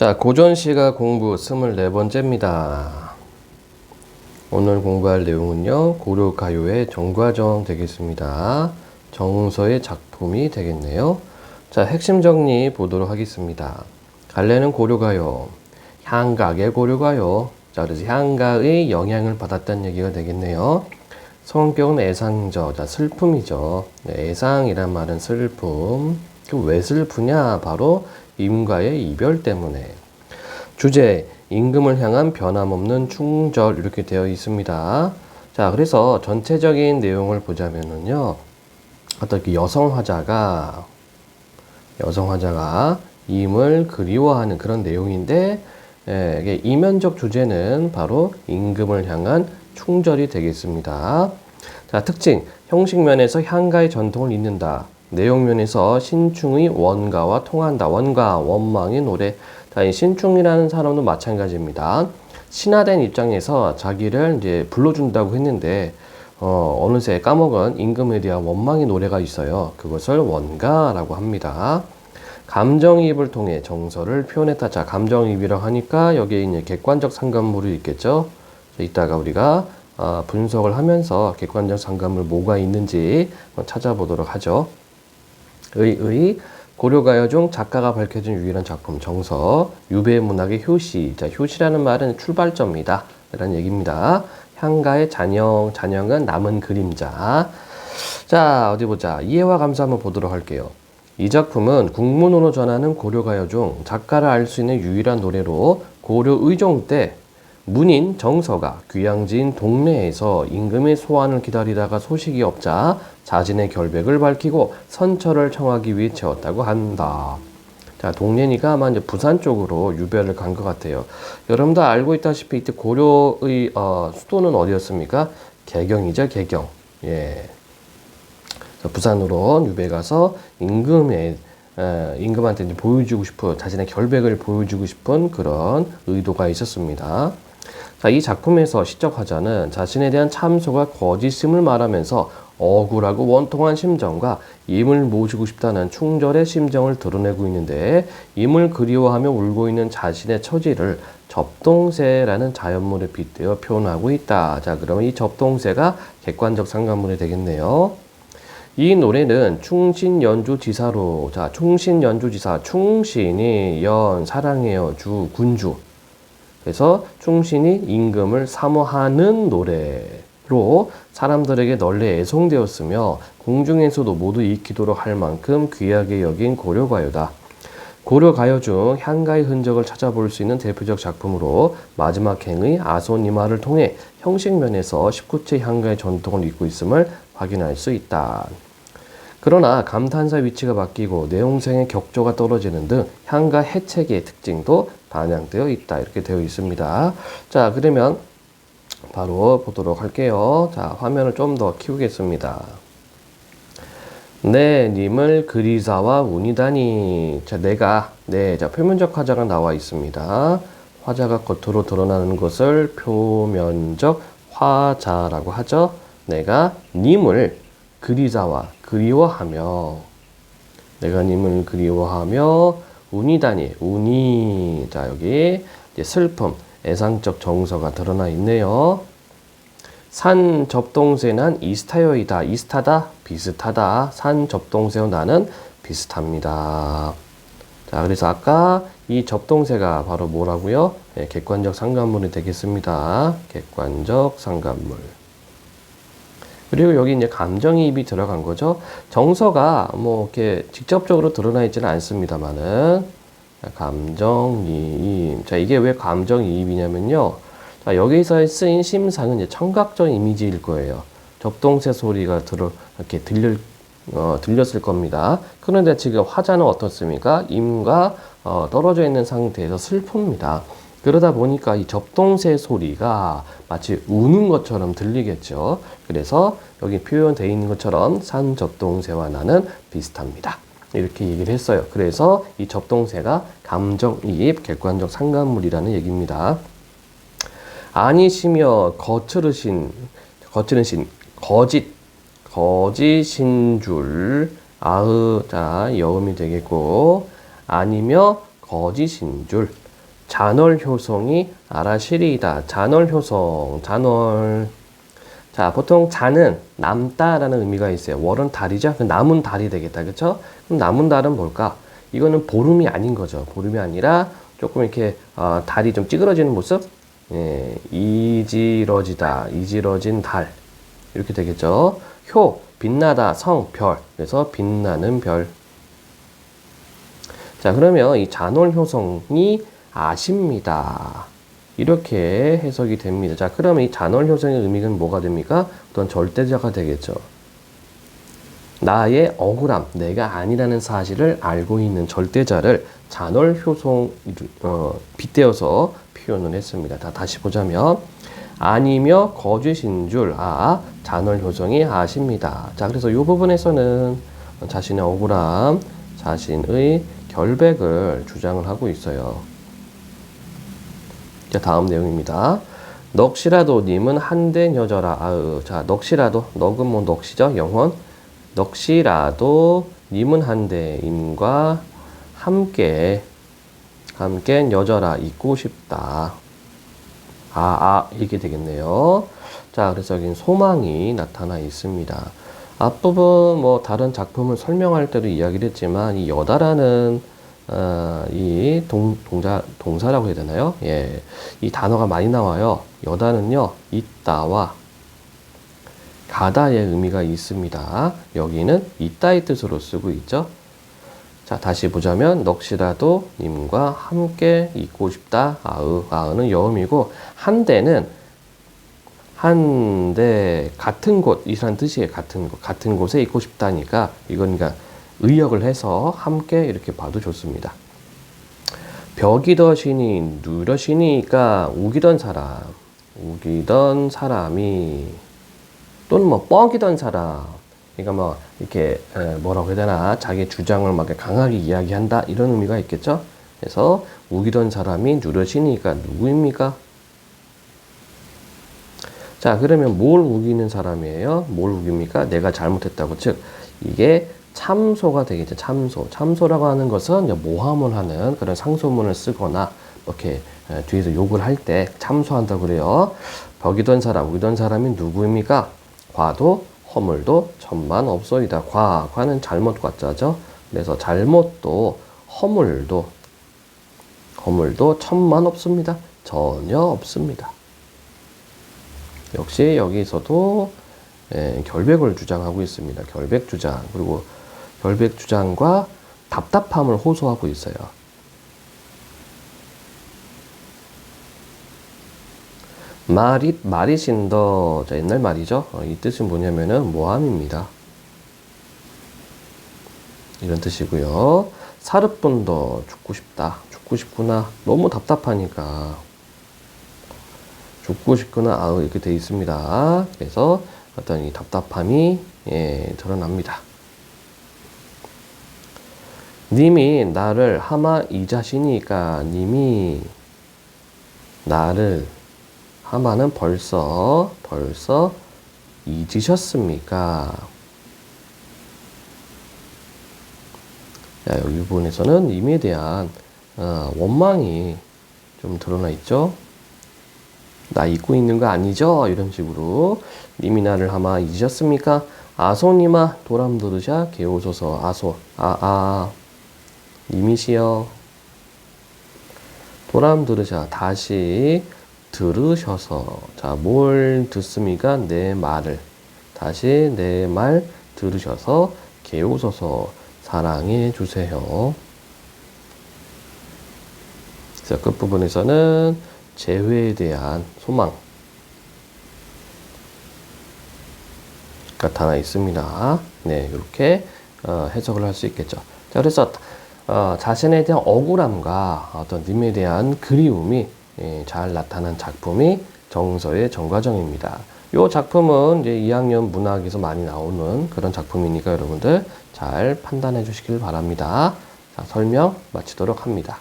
자, 고전 시가 공부 24번째입니다. 오늘 공부할 내용은요, 고려 가요의 정과정 되겠습니다. 정서의 작품이 되겠네요. 자, 핵심 정리 보도록 하겠습니다. 갈래는 고려가요. 향각의 고려가요. 자, 그래서 향가의 영향을 받았다는 얘기가 되겠네요. 성격은 애상저, 자, 슬픔이죠. 네, 애상이란 말은 슬픔. 그 왜 슬프냐? 바로 임과의 이별 때문에. 주제, 임금을 향한 변함없는 충절 이렇게 되어 있습니다. 자, 그래서 전체적인 내용을 보자면은요. 어떤 그 여성 화자가 여성 화자가 임을 그리워하는 그런 내용인데 예, 이면적 주제는 바로 임금을 향한 충절이 되겠습니다. 자, 특징 형식 면에서 향가의 전통을 잇는다. 내용 면에서 신충의 원가와 통한다. 원가, 원망의 노래. 신충이라는 사람도 마찬가지입니다. 신화된 입장에서 자기를 이제 불러준다고 했는데 어, 어느새 까먹은 임금에 대한 원망의 노래가 있어요. 그것을 원가라고 합니다. 감정이입을 통해 정서를 표현했다. 자, 감정이입이라고 하니까 여기에 이제 객관적 상관물이 있겠죠. 자, 이따가 우리가 어, 분석을 하면서 객관적 상관물 뭐가 있는지 찾아보도록 하죠. 의의 고려가요 중 작가가 밝혀진 유일한 작품 정서 유배 문학의 효시. 자, 효시라는 말은 출발점이다. 이런 얘기입니다. 향가의 잔영, 잔영은 남은 그림자. 자, 어디 보자. 이해와 감사 한번 보도록 할게요. 이 작품은 국문으로 전하는 고려가요 중 작가를 알 수 있는 유일한 노래로 고려 의종 때 문인 정서가 귀양지인 동네에서 임금의 소환을 기다리다가 소식이 없자 자신의 결백을 밝히고 선처를 청하기 위해 채웠다고 한다. 자, 동년이가 아마 이제 부산 쪽으로 유배를 간 것 같아요. 여러분도 알고 있다시피 이때 고려의 어, 수도는 어디였습니까? 개경이죠, 개경. 예. 부산으로 유배 가서 임금의 에, 임금한테 이제 보여주고 싶은 자신의 결백을 보여주고 싶은 그런 의도가 있었습니다. 자, 이 작품에서 시적 화자는 자신에 대한 참소가 거짓임을 말하면서 억울하고 원통한 심정과 임을 모시고 싶다는 충절의 심정을 드러내고 있는데 임을 그리워하며 울고 있는 자신의 처지를 접동새라는 자연물에 빗대어 표현하고 있다. 자, 그러면 이 접동새가 객관적 상관물이 되겠네요. 이 노래는 충신 연주 지사로 자 충신 연주 지사 충신이 연 사랑해요 주 군주 그래서 충신이 임금을 사모하는 노래로 사람들에게 널리 애송되었으며 공중에서도 모두 익히도록 할 만큼 귀하게 여긴 고려가요다. 고려가요 중 향가의 흔적을 찾아볼 수 있는 대표적 작품으로 마지막 행의 아손이마를 통해 형식면에서 19체 향가의 전통을 잇고 있음을 확인할 수 있다. 그러나 감탄사 위치가 바뀌고 내용생의 격조가 떨어지는 등 향가 해책의 특징도 반영되어 있다. 이렇게 되어 있습니다. 자, 그러면 바로 보도록 할게요. 자, 화면을 좀 더 키우겠습니다. 네, 님을 그리사와 운이다니. 자, 내가, 네, 자, 표면적 화자가 나와 있습니다. 화자가 겉으로 드러나는 것을 표면적 화자라고 하죠. 내가 님을 그리자와 그리워하며 내가 님을 그리워하며 운이다니 운이 자 여기 슬픔 애상적 정서가 드러나 있네요. 산 접동새는 이스타여이다 이스타다 비슷하다 산 접동새와 나는 비슷합니다. 자 그래서 아까 이 접동새가 바로 뭐라고요? 네, 객관적 상관물이 되겠습니다. 객관적 상관물. 그리고 여기 이제 감정이입이 들어간 거죠. 정서가 뭐 이렇게 직접적으로 드러나 있지는 않습니다만은 감정이입. 자, 이게 왜 감정이입이냐면요. 자, 여기서 쓰인 심상은 이제 청각적 이미지일 거예요. 접동새 소리가 들어 이렇게 들릴 어, 들렸을 겁니다. 그런데 지금 화자는 어떻습니까? 임과 어, 떨어져 있는 상태에서 슬픕니다. 그러다 보니까 이 접동새 소리가 마치 우는 것처럼 들리겠죠. 그래서 여기 표현되어 있는 것처럼 산 접동새와 나는 비슷합니다. 이렇게 얘기를 했어요. 그래서 이 접동새가 감정이입 객관적 상관물이라는 얘기입니다. 아니시며 거칠으신 거칠으신 거짓 거짓인 줄 아으 자 여음이 되겠고 아니며 거짓인 줄 잔월 효성이 아라시리이다. 잔월 효성, 잔월. 자, 보통 잔은 남다라는 의미가 있어요. 월은 달이죠. 남은 달이 되겠다. 그쵸? 그럼 남은 달은 뭘까? 이거는 보름이 아닌 거죠. 보름이 아니라 조금 이렇게 어, 달이 좀 찌그러지는 모습? 예, 이지러지다. 이지러진 달. 이렇게 되겠죠. 효, 빛나다, 성, 별. 그래서 빛나는 별. 자, 그러면 이 잔월 효성이 아십니다. 이렇게 해석이 됩니다. 자, 그러면 이 잔월 효성의 의미는 뭐가 됩니까? 어떤 절대자가 되겠죠. 나의 억울함, 내가 아니라는 사실을 알고 있는 절대자를 잔월 효성 어, 빗대어서 표현을 했습니다. 다 다시 보자면 아니며 거짓인 줄 아, 잔월 효성이 아십니다. 자, 그래서 이 부분에서는 자신의 억울함, 자신의 결백을 주장을 하고 있어요. 자, 다음 내용입니다. 넋이라도 님은 한된 여자라. 아으. 자, 넋이라도. 넋은 뭐 넋이죠? 영혼. 넋이라도 님은 한데 임과 함께 함께 여자라 있고 싶다. 아, 아, 이렇게 되겠네요. 자, 그래서 여기 소망이 나타나 있습니다. 앞부분 뭐 다른 작품을 설명할 때도 이야기를 했지만 이 여다라는 어, 이 동, 동자, 동사라고 해야 되나요? 예. 이 단어가 많이 나와요. 여다는요, 있다와 가다의 의미가 있습니다. 여기는 있다의 뜻으로 쓰고 있죠. 자, 다시 보자면, 넋이라도 님과 함께 있고 싶다. 아으, 아으는 여음이고, 한대는 한대 같은 곳, 이란 뜻이에요. 같은 곳, 같은 곳에 있고 싶다니까, 이건 그러니까 의역을 해서 함께 이렇게 봐도 좋습니다. 벽이더시니 누러시니까 우기던 사람, 우기던 사람이 또는 뭐 뻥이던 사람, 그러니까 뭐 이렇게 뭐라고 해야 되나 자기 주장을 막 강하게 이야기한다 이런 의미가 있겠죠. 그래서 우기던 사람이 누러시니까 누구입니까? 자 그러면 뭘 우기는 사람이에요? 뭘 우깁니까? 내가 잘못했다고 즉 이게 참소가 되겠죠. 참소. 참소라고 하는 것은 모함을 하는 그런 상소문을 쓰거나 이렇게 뒤에서 욕을 할 때 참소한다고 그래요. 벽이던 사람, 우기던 사람이 누구입니까? 과도 허물도 천만 없소이다. 과, 과는 잘못 과자죠. 그래서 잘못도 허물도 허물도 천만 없습니다. 전혀 없습니다. 역시 여기서도 예, 결백을 주장하고 있습니다. 결백 주장. 그리고 결백 주장과 답답함을 호소하고 있어요. 마릿, 마릿인더, 자, 옛날 말이죠. 어, 이 뜻은 뭐냐면은 모함입니다. 이런 뜻이고요. 사르분더, 죽고 싶다. 죽고 싶구나. 너무 답답하니까. 죽고 싶구나. 아, 이렇게 돼 있습니다. 그래서 어떤 이 답답함이, 예, 드러납니다. 님이 나를 하마 이 자신이니까 님이 나를 하마는 벌써 벌써 잊으셨습니까? 자, 여기 부분에서는 님에 대한 어, 원망이 좀 드러나 있죠. 나 잊고 있는 거 아니죠? 이런 식으로 님이 나를 하마 잊으셨습니까? 아소니마 도람 들으샤 개오소서 아소 아아 아. 이미시여 도람 들으셔. 다시 들으셔서. 자뭘 듣습니까? 내 말을. 다시 내 말 들으셔서 개우소서. 사랑해 주세요. 그래서 끝부분에서는 재회에 대한 소망. 나타나 있습니다. 네 이렇게 어, 해석을 할 수 있겠죠. 자 그래서 어, 자신에 대한 억울함과 어떤 님에 대한 그리움이 예, 잘 나타난 작품이 정서의 정과정입니다. 이 작품은 이제 2학년 문학에서 많이 나오는 그런 작품이니까 여러분들 잘 판단해 주시길 바랍니다. 자, 설명 마치도록 합니다.